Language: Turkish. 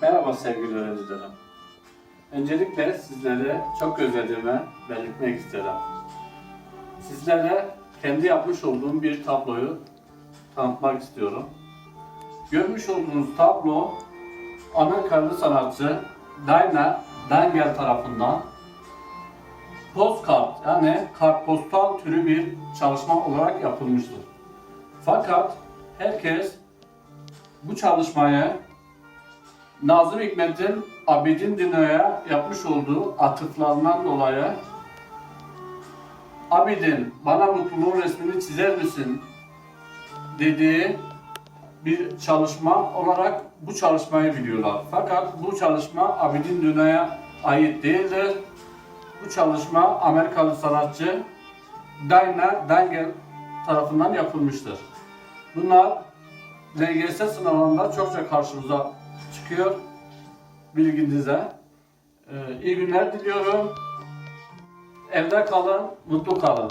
Merhaba sevgili öğrencilerim. Öncelikle sizlere çok özlediğimi belirtmek isterim. Sizlere kendi yapmış olduğum bir tabloyu tanıtmak istiyorum. Görmüş olduğunuz tablo Amerikalı sanatçı Dinah Daniel tarafından postkart yani kartpostal türü bir çalışma olarak yapılmıştır. Fakat herkes bu çalışmayı Nazım Hikmet'in Abidin Dino'ya yapmış olduğu atıflarından dolayı Abidin bana mutluluğun resmini çizer misin dediği bir çalışma olarak bu çalışmayı biliyorlar. Fakat bu çalışma Abidin Dino'ya ait değildir. Bu çalışma Amerikalı sanatçı Dinah Dangel tarafından yapılmıştır. Bunlar LGS sınavında çokça karşımıza çıkıyor bilginize. Ee, iyi günler diliyorum. Evde kalın, mutlu kalın.